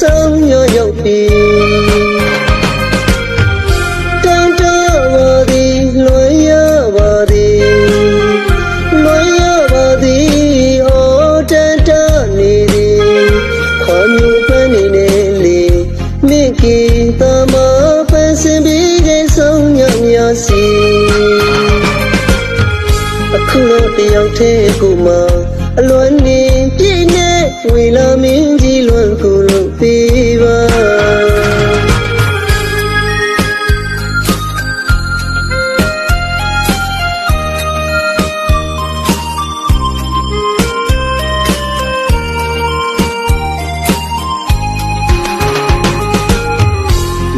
ဆောင်ရရောက်ပြီတန်တော်ပါသည်လွန်ရပါသည်လွန်ရပါသည်ဟောတန်တနေသည်ခေါ်မျိုးပန်းနေနေလေမိကီတမပန်းစင်ပြီးကဆောင်ရများစီအခုတော့တယောက်တည်းကိုမှအလွန်နေပြည့်နေ ဝေလာမင်းကြီးလွန်ကိုလို့ပေးပါ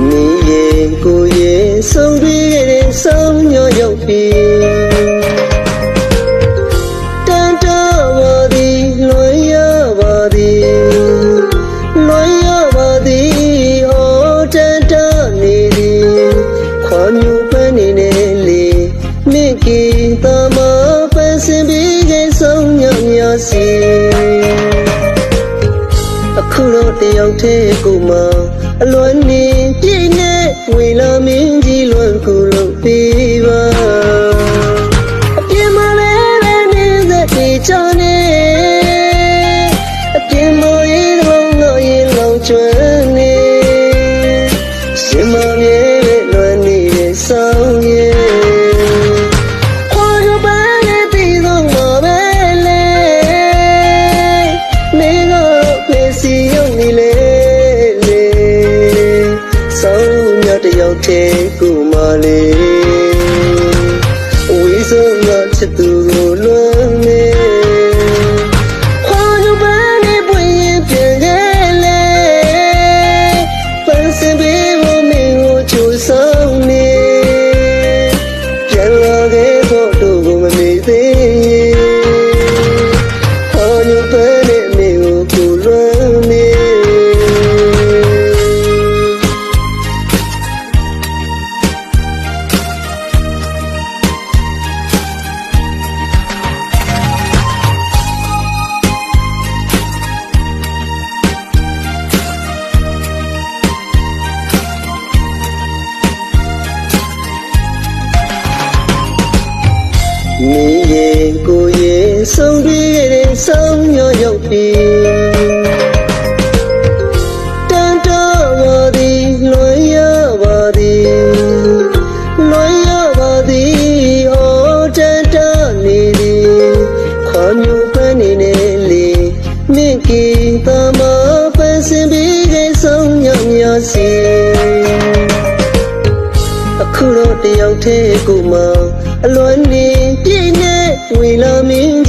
မိရဲ့ကိုရဲ့ဆုံးပြီးခဲ့တဲ့ဆောင်ညရောက်ပြီ အခုတော့တယောက်တည်းကိုမှအလွန်နေပြည့်နေဝေလာမင်းကြီးလွန်ကိုလို့ပေးပါအပြင်းမလေးပဲနေတဲ့ဒီချောင်းနေအပြင်းမရေးတော့ငေါ်ရင်လောင်ကျွမ်းနေရှင်မမြေပဲလွမ်းနေတဲ့ဆောင်းရဲ့ တ မိရဲ့ကိုရဲ့ဆုံးပြီးခဲ့တဲ့ဆောင်ရရောက်ပြီတန်တော်ပါသည်လွန်ရပါသည်လွန်ရပါသည်ဟောတန်တော်နေသည်ခွန်မျိုးပန်းနေနေလေမိကီတမပန်းစင်ပြီးခဲ့ဆောင်ရများစီအခုတော့တယောက်တည်းကိုမှအလွန်နေပြ ည့်နေ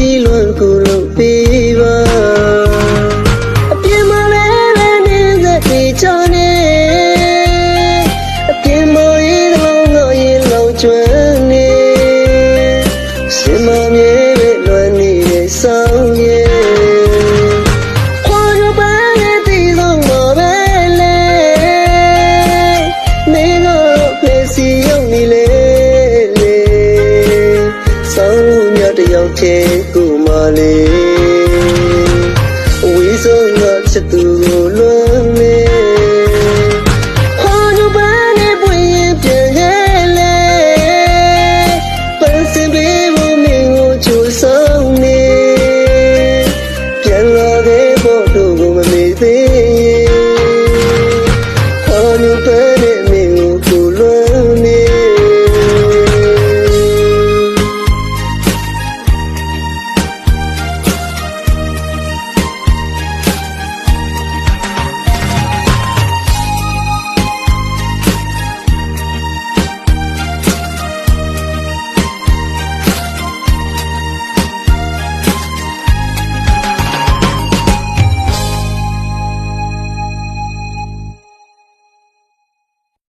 যাও সে